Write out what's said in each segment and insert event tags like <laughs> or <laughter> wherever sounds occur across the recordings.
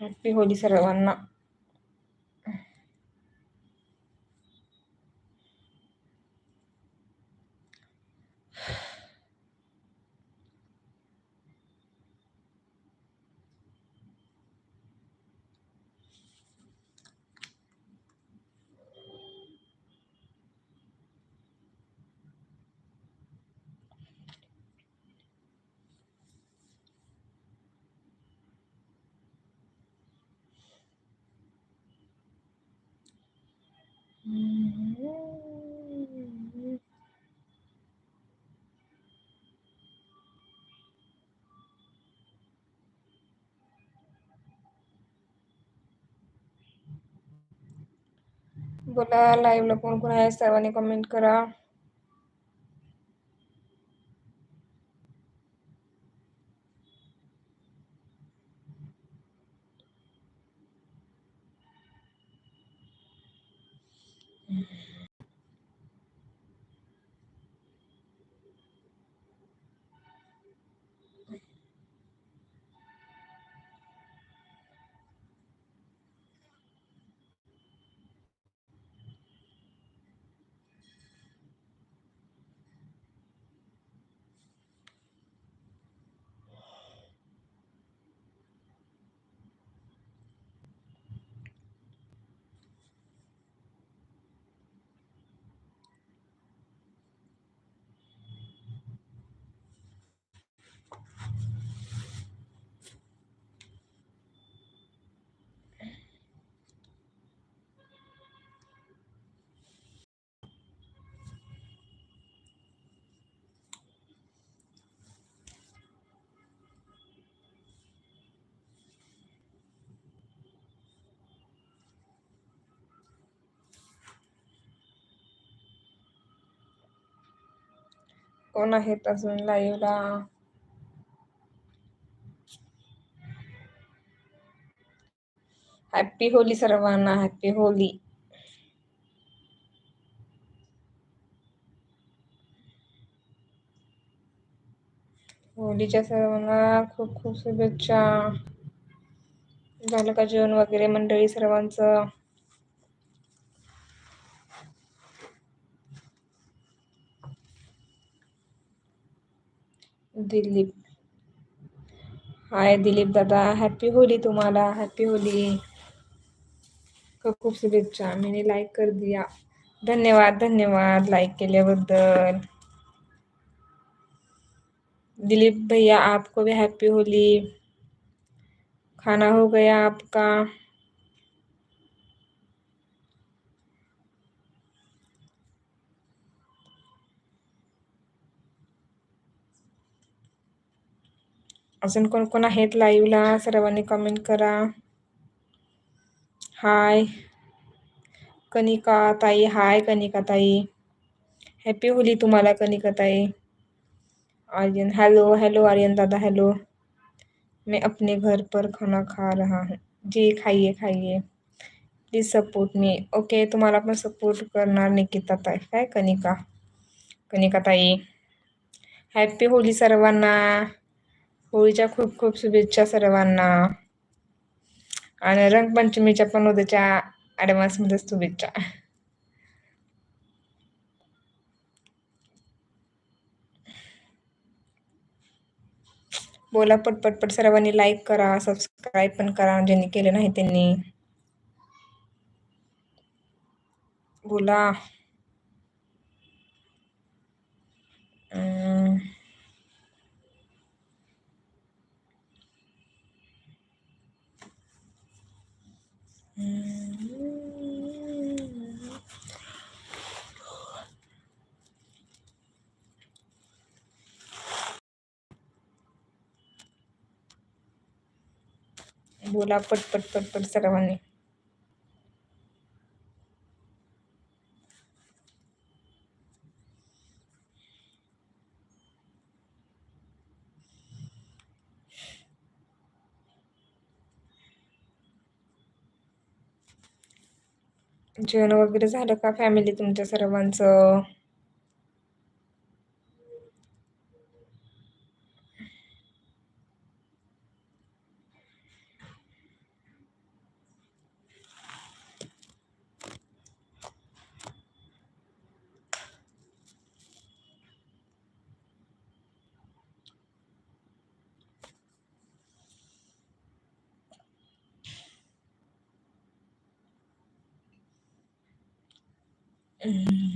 Happy Holi सर्वांना बोला लाईव्हला कोण कोण आहे? कमेंट करा. कोण आहेत अजून लाईव्हला हॅप्पी होली सर्वांना हॅप्पी होली होलीच्या सर्वांना खूप खूप शुभेच्छा. झालं का जेवण वगैरे मंडळी सर्वांचं? दिलीप. हाय दिलीप दादा. हॅप्पी होली तुम्हाला. हॅप्पी होली. खूप शुभेच्छा. मैंने लाइक कर दिया. धन्यवाद धन्यवाद लाइक केल्याबद्दल. दिलीप भैया, आपको भी हैप्पी होली. खाना हो गया आपका. अजून कोण कोण आहेत? लाईव्हला सर्वांनी कमेंट करा. हाय कनिका ताई हाय कनिका ताई. हॅपी होली तुम्हाला, कनिका ताई. आर्यन हेलो हेलो आर्यन दादा हेलो मैं अपने घर पर खाना खा रहा हूँ। जी, खाइए खाइए। प्लीज़ सपोर्ट मी ओके तुम्हाला पण सपोर्ट करणार निकिता ताई. काय कनिका? कनिका ताई. हॅप्पी होली सर्वांना. होळीच्या खूप खूप शुभेच्छा सर्वांना. आणि रंगपंचमीच्या पण उद्याच्या ॲडव्हान्समध्ये शुभेच्छा. बोला पटपट सर्वांनी लाईक करा सबस्क्राईब पण करा ज्यांनी केले नाही त्यांनी. बोला. बोला पटपट पटपट सर्वांनी जेवण वगैरे झालं का फॅमिली तुमच्या सर्वांचं 嗯。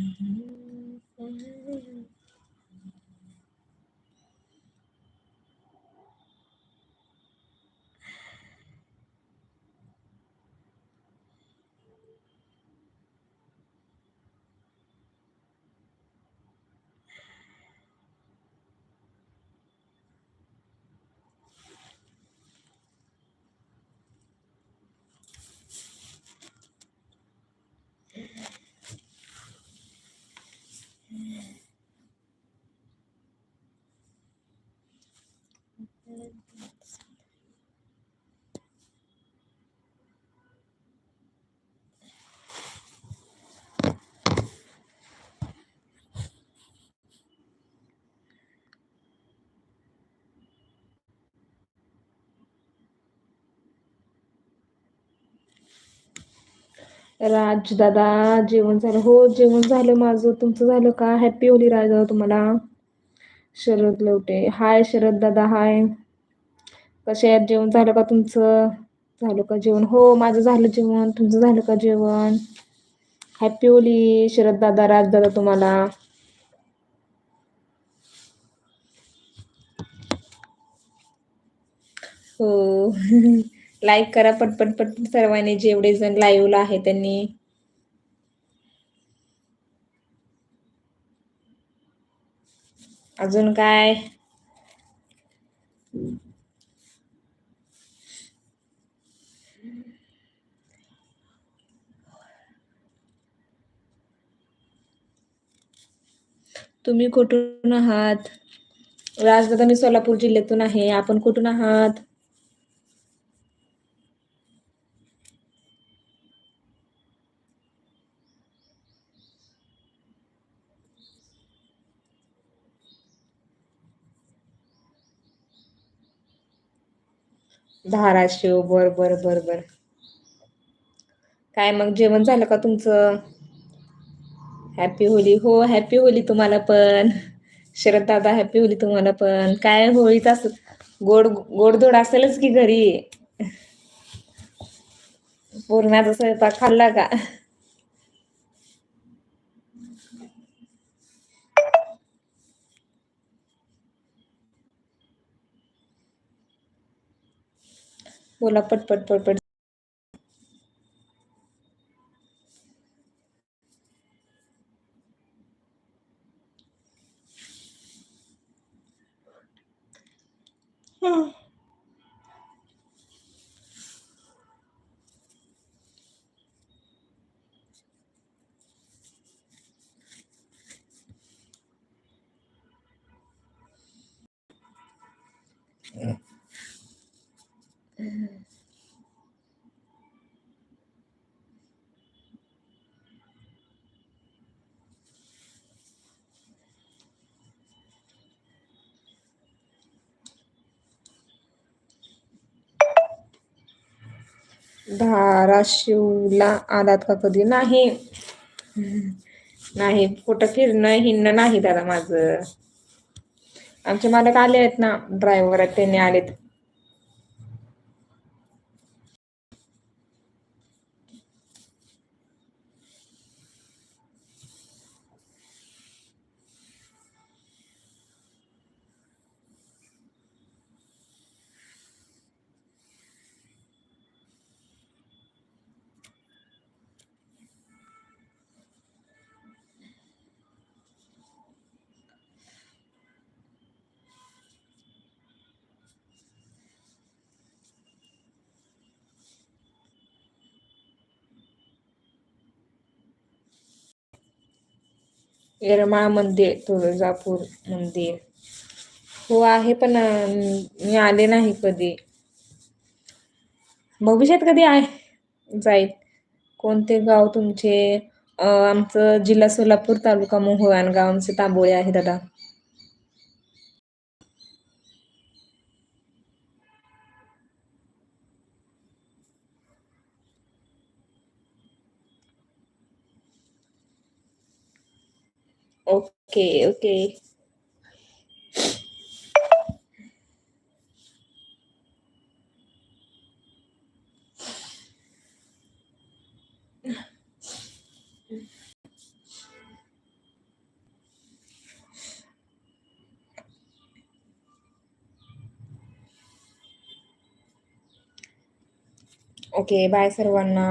दादा जेवण झालं. हो जेवण झालं माझं. तुमचं झालं का? हॅप्पी होली राजदादा तुम्हाला. शरद लवटे हाय शरद दादा हाय. कसे आहेत? जेवण झालं का तुमचं? झालं का जेवण? हो माझं झालं जेवण. तुमचं झालं का जेवण? हॅप्पी होली शरद दादा राज दादा तुम्हाला. हो. <laughs> लाईक करा पटपट पटपट सर्वांनी जेवढे जण लाईव्हला आहे त्यांनी. अजून काय? तुम्ही कुठून आहात? राजदादा मी सोलापूर जिल्ह्यातून आहे. आपण कुठून आहात? धाराशिव बर बर बर बर. काय मग जेवण झालं का तुमचं? हॅपी होली हो हॅपी होली तुम्हाला पण. शरद दादा हॅपी होली तुम्हाला पण. काय होळीच अस गोड गोडधोड असेलच की घरी? <laughs> पूर्णाचा स्वयंपाक खाल्ला का? बोला पटपट पटपट धाराशिवला आलात का कधी? नाही. नाही. कुठं फिरणं हिंडणं नाही दादा माझं. आमचे मालक आले आहेत ना ड्रायव्हर आहेत त्यांनी आलेत. येरमाळा मंदिर तुळजापूर मंदिर हो आहे पण मी आले नाही कधी. भविष्यात कधी आहे? जाईल. कोणते गाव तुमचे? आमचं जिल्हा सोलापूर तालुका मोहोळ गाव आमचे तांबोळे आहे दादा. Okay, okay. Okay, bye, Sarvana.